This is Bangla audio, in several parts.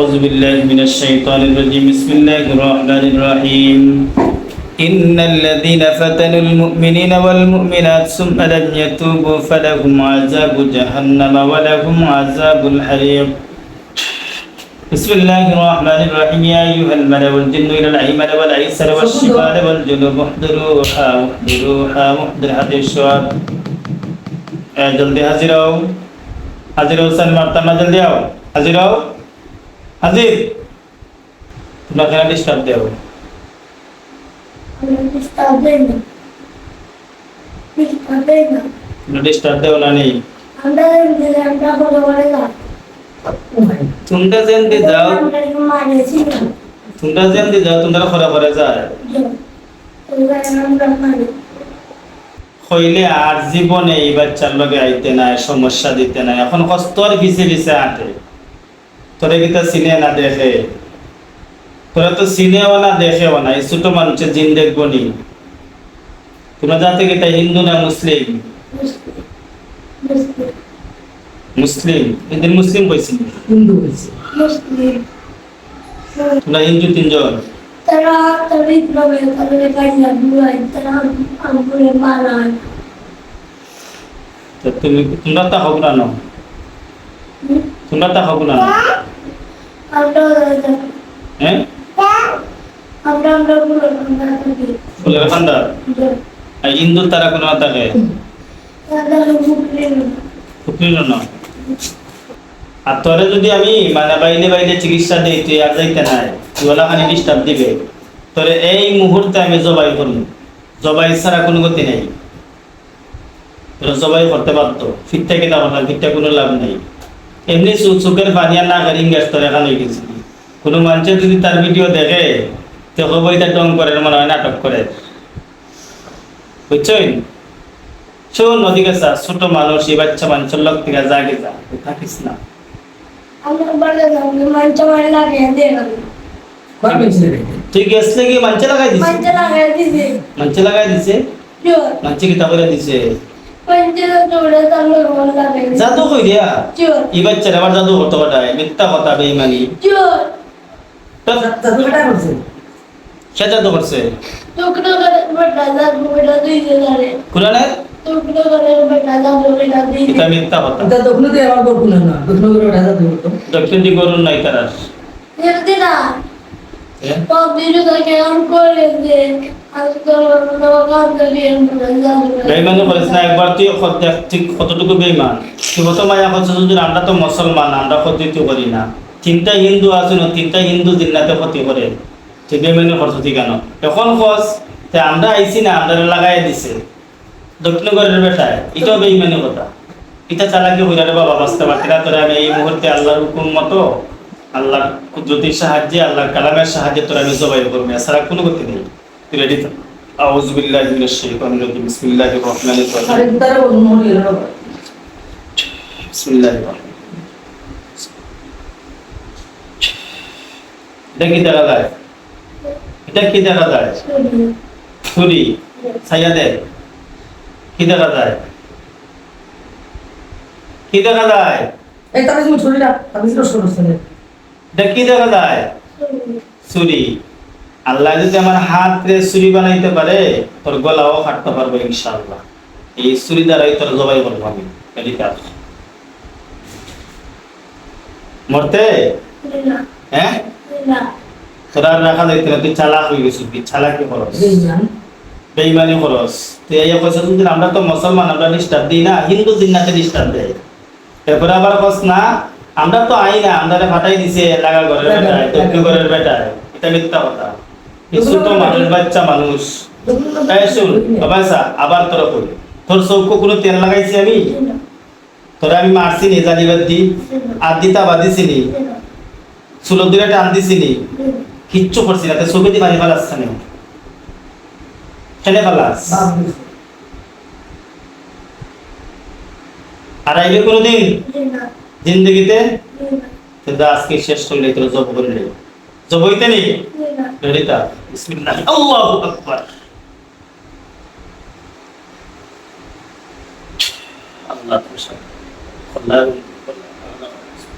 أعوذ بالله من الشيطان الرجيم. بسم الله الرحمن الرحيم. إن الذين فتنوا المؤمنين والمؤمنات ثم لم يتوبوا فلهم عذاب جهنم ولهم عذاب الحريق. بسم الله الرحمن الرحيم. يا أيها الملأ والجن إلى الأيمن والأيسر والشمال والجنوب احضروها احضروها احضر حتى الشواب جلدي حاضر آؤ حاضر حسن مرتبہ جلدي آؤ حاضر آؤ হাজির তোমরা কেন ডিস্টার্ব দেও ডিস্টার্ব দেও না নেই। তোমরা যেন দি যাও। তোমরা যেন দি যাও তোমরা খরা খরা যায়। হইলে আর জীবনে এই বাচ্চার লগে আইতে নাই সমস্যা দিতে নাই। এখন কষ্টর পিছে পিছে আটে তোরে কিতা চিনে না দেখে তোরা তো চিনেও না দেখেও না এই ছোট মানুষের জিন দেখব নি তোমরা যাতে কিতা হিন্দু না মুসলিম? মুসলিম? এদের মুসলিম কইছি। হিন্দু হয়েছে তোমরা হিন্দু তিনজন। তারা তারা ইসলামে তাদের কাজে বুড়াই তারা আমগুলো মারায়। তুমি তোমরা তা হোক না। তোমরা তা হোক না হ্যাঁ? হিন্দু তারা কোনো থাকে না। আর তোরে যদি আমি মানে বাইলে বাইলে চিকিৎসা দিই, তুই আর যাইতে নাই, তুই খানি ডিস্টার্ব দিবে। তোরে এই মুহূর্তে আমি জবাই করব। জবাই ছাড়া কোনো গতি নেই। জবাই করতে পারতো। ফিরতে কিনা কথা ফিরতে কোনো লাভ নেই। এমনি চোখ চোখের পানি আর না গাড়ি গ্যাস তোর এখানে হয়ে গেছি। কোনো মানুষের যদি তার ভিডিও দেখে তো হব এটা টং করে মনে হয় নাটক করে বুঝছেন নদীকে চা ছোট মানুষ এই বাচ্চা মানুষের লোক থেকে জাগে যা থাকিস না। তুই গেছলে কি মাঞ্চে লাগাই দিছে। মঞ্চ লাগাই দিছে। মাঞ্চে লাগাই দিছে? মাঞ্চে কি দিছে। জাদু কই দিয়া? জোর এই বাচ্চার আবার জাদু করতে পাঠায় মিথ্যা কথা করছে? সে জাদু করছে। টুকরো করে বেটা জাদু বেটা দুই জানে কোরআনে টুকরো করে বেটা জাদু বেটা দুই এটা মিথ্যা কথা। এটা দক্ষিণ দিয়ে আমার করব না না। দক্ষিণ করে জাদু করতো। দক্ষিণ দিক করুন নাই তার। না সব দিনও তাকে করে দে একবার তুই ঠিক কতটুকু বেইমান? তুই মায়া যদি আমরা তো মুসলমান, আমরা ক্ষতি করি না। তিনটা হিন্দু আছে, না, তিনটা হিন্দু জিন্নাতে ক্ষতি করে। তুই কেন? এখন তে আমরা আইছি না, আমরা লাগাই দিছে। দক্ষিণগড়ের বেটায়, এটাও বেইমানি কথা। এটা চালাকি হইরা রে তোরা আমি এই মুহূর্তে আল্লাহর হুকুম মতো, আল্লাহর সাহায্যে, আল্লাহর কালামের সাহায্যে তোরা আমি জবাই করবি। এছাড়া কোনো গতি নেই। এটা কি দেখা যায় এটা কি দেখা যায় ছুরি ছাইয়া দে কি দেখা যায় কি দেখা যায় এই তাদের তুমি ছুরিটা তাদের ছিল ষোলো সালে এটা কি দেখা যায় ছুরি। আল্লাহ যদি আমার হাতে ছুরি বানাইতে পারে তোর গলাও কাটতে পারব ইনশাআল্লাহ। এই ছুরি দ্বারাই তোর জবাই করব আমি কাজ। মরতে? হ্যাঁ? তোরা রাখা যাইতে না তুই চালাক হয়ে গেছিস তুই চালাকি খরচ বেইমানি। খরচ তুই এই কইছিস যে আমরা তো মুসলমান আমরা ডিস্টার্ব দিই না হিন্দু জিন্নাতে ডিস্টার্ব দেয় এরপরে আবার কস না আমরা তো আই না আমরা ফাটাই দিছে লাগা ঘরের বেটায় দক্ষিণ ঘরের বেটায়। এটা মিথ্যা কথা। মানুষ বাচ্চা মানুষ। এই শুন বাবা সা আবার তোর কই। তোর চৌকো কোনো তেল লাগাইছি আমি? তোরা আমি মারছি নি জানিবার দি আর দিতা বাদিছি নি। দিলে টান দিছি নি। কিচ্ছু করছি না ছবি দি মারি ফেলাস না খেলে ফেলাস? আর আইবে কোনোদিন? জিন্দগিতে? আজকে শেষ করলে তোর জব করলে। জব হইতে নেই। Derita. Bismillah. Allahu Akbar. Allah bersama.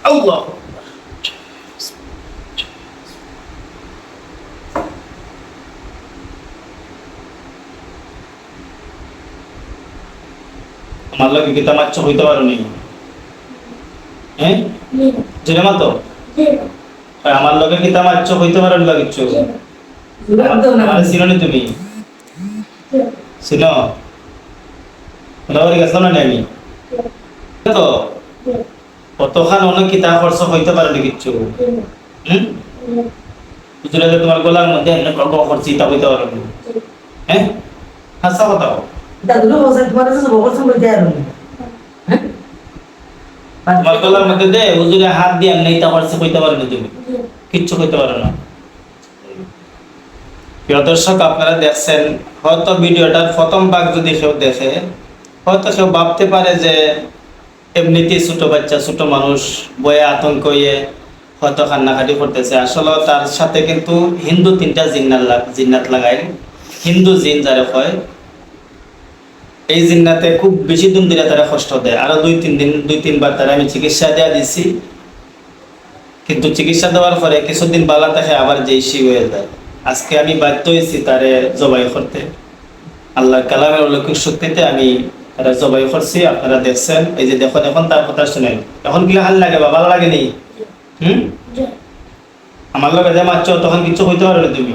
Allah Allah nih. Eh? Iya. Jadi mana iya. tuh? আমার লগে কিতা মাচ্ছ হইতে পারো নি লাগিচ্ছ জুড়ে করতে না? আমার চিনো তুমি? চিনো? মোটামুটি গেছিলাম না আমি তো? কতখান অনেক কিতা খরচ হইতে পারে কিচ্ছু হুম? বুঝলে যে তোমার গলার মধ্যে এমনি কত খরচ ইতা হইতে পারো না। হ্যাঁ? হাসা কথা দাদুলো বসে তোমার কাছে আর হ্যাঁ? তোমার গলার মধ্যে দে হুজুরে হাত দিয়ে এমনি ইতা খরচ হইতে পারো না তুমি। কিচ্ছু হইতে পারো না। প্রিয় দর্শক, আপনারা দেখছেন, হয়তো ভিডিওটার প্রথম ভাগ যদি কেউ দেখে, হয়তো কেউ ভাবতে পারে যে এমনিতেই ছোট বাচ্চা, ছোট মানুষ, বয়ে আতঙ্ক হয়ে হয়তো কান্নাকাটি করতেছে। আসলে তার সাথে কিন্তু হিন্দু তিনটা জিন্নাত জিন্নাত লাগাই হিন্দু জিন যারা হয় এই জিন্নাতে খুব বেশি দিন ধরে তারা কষ্ট দেয়। আরও দুই তিন দিন, দুই তিনবার তারা আমি চিকিৎসা দেওয়া দিছি। কিন্তু চিকিৎসা দেওয়ার পরে কিছুদিন বালা থাকে আবার যে ইসি হয়ে যায়। আজকে আমি বাধ্য হয়েছি তারে জবাই করতে। আল্লাহ কালামের অলৌকিক শক্তিতে আমি তারা জবাই করছি আপনারা দেখছেন। এই যে দেখুন এখন তার কথা শুনেন। এখন গিলা হাল লাগে বা ভালো লাগে নি হুম আমার লগে যে মারছ তখন কিছু হইতে পারবে না তুমি।